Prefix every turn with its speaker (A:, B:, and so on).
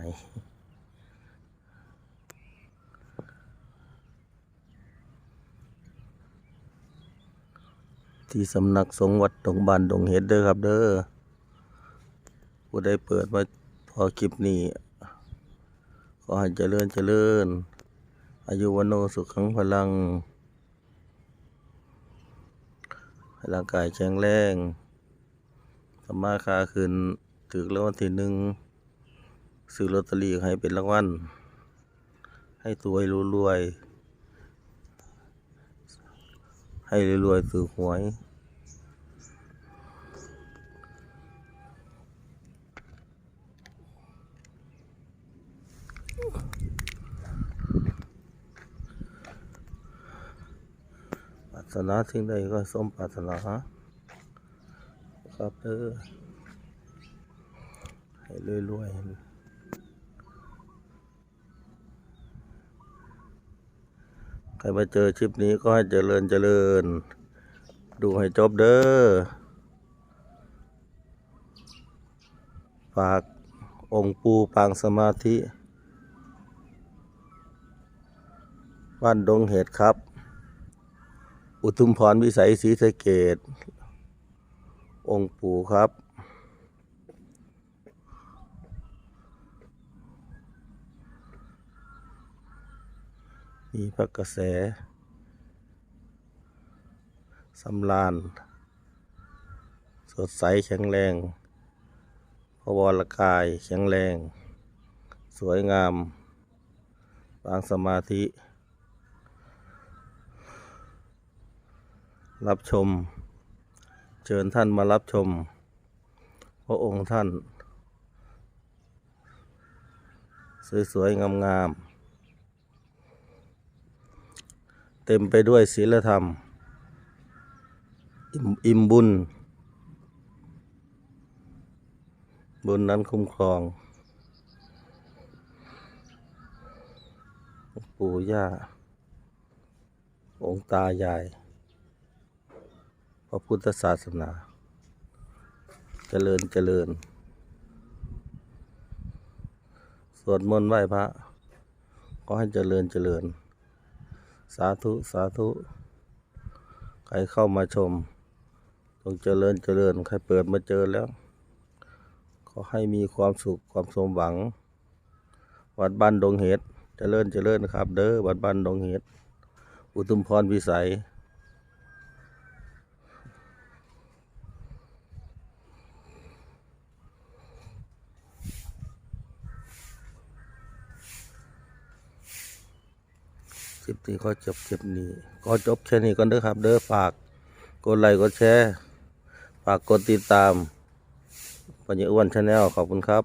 A: ม่ที่สำนักสงฆ์วัดดงบานดงเฮ็ดเด้อครับเด้อผู้ได้เปิดมาพอคลิปนี้ขอให้เจริญเจริญ อายุวันโนสุขังพลังร่างกายแข็งแรงสมาค้าคืนถึกรางวัลที่หนึ่ง ซื้อลอตเตอรี่ให้เป็นรางวัลให้รวยรวย ให้รวยๆซื้อหวยปรารถนาสิ่งใดก็สมปรารถนาครับเด้อให้รวยๆ ใครมาเจอคลิปนี้ก็ให้เจริญเจริญ ดูให้จบเด้อ ฝากองค์ปูปางสมาธิบ้านดงเห็ดครับ อุทุมพรวิสัยศรีสะเกดองค์ปู่ครับ มีพระกระแสสำราญสดใสแข็งแรงพระวรกายแข็งแรง สวยงามปางสมาธิ รับชม เชิญท่านมารับชม พระองค์ท่าน สวยๆ งามๆ เต็มไปด้วยศีลธรรม อิ่มบุญ บุญนั้นคุ้มครองปู่ย่า องค์ตายาย พระพุทธศาสนา เจริญเจริญ สวดมนต์ไหว้พระ ก็ให้เจริญเจริญ สาธุ สาธุ ใครเข้ามาชมตรงเจริญเจริญ ใครเปิดมาเจอแล้ว ขอให้มีความสุขความสมหวัง วัดบ้านดงเห็ดเจริญเจริญครับ เด้อวัดบ้านดงเห็ดอุทุมพรวิสัย ลิปนี้ก็จบคลิปนี้ ก็จบแค่นี้ก่อนเด้อครับ เด้อฝากกดไลค์กดแชร์ ฝากกดติดตามปัญญาอ้วนชาแนลขอบคุณครับ